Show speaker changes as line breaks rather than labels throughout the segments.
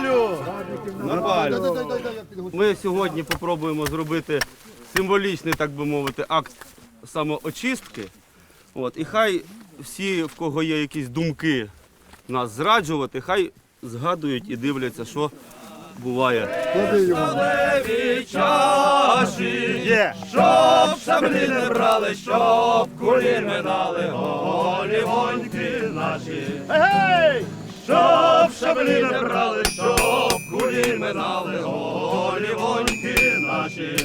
trabalho! Напалю! Ми сьогодні спробуємо зробити символічний, так би мовити, акт самоочистки. От, і хай всі, в кого є якісь думки нас зраджувати, хай згадують і дивляться, що буває.
Є.
Щоб шаблі не брали, щоб кулі минали, голі воньки наші. Щоб шаблі не брали, щоб кулі минали, голі воньки наші.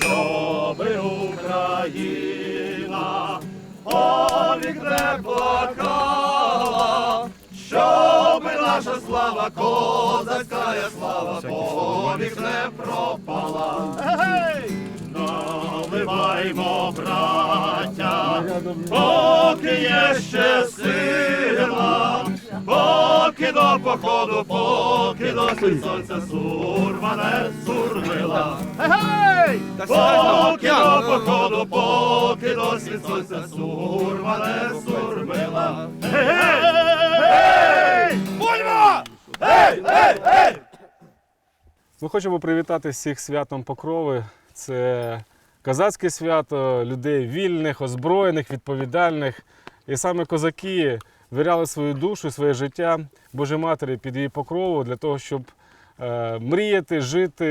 Щоби Україна повік не плакала, щоби наша слава, козацька слава, повік не пропала.
Гей!
Наливаймо, браття, поки є ще до походу, поки до схід сонця сурма не сурмила.
Гей!
Поки до походу, поки до схід сонця сурма не сурмила.
Гей!
Бульма! Ей, ей, ей!
Ми хочемо привітати всіх святом Покрови. Це козацьке свято людей вільних, озброєних, відповідальних. І саме козаки віряли свою душу, своє життя Божій Матері під її покрову для того, щоб е, мріяти, жити,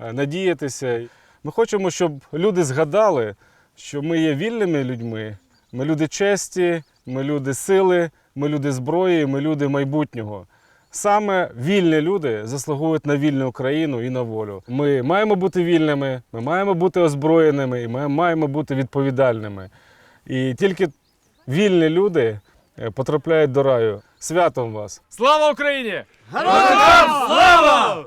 е, надіятися. Ми хочемо, щоб люди згадали, що ми є вільними людьми, ми люди честі, ми люди сили, ми люди зброї, ми люди майбутнього. Саме вільні люди заслуговують на вільну Україну і на волю. Ми маємо бути вільними, ми маємо бути озброєними і ми маємо бути відповідальними. І тільки вільні люди потрапляють до раю. Святом вас!
Слава Україні!
Героям слава!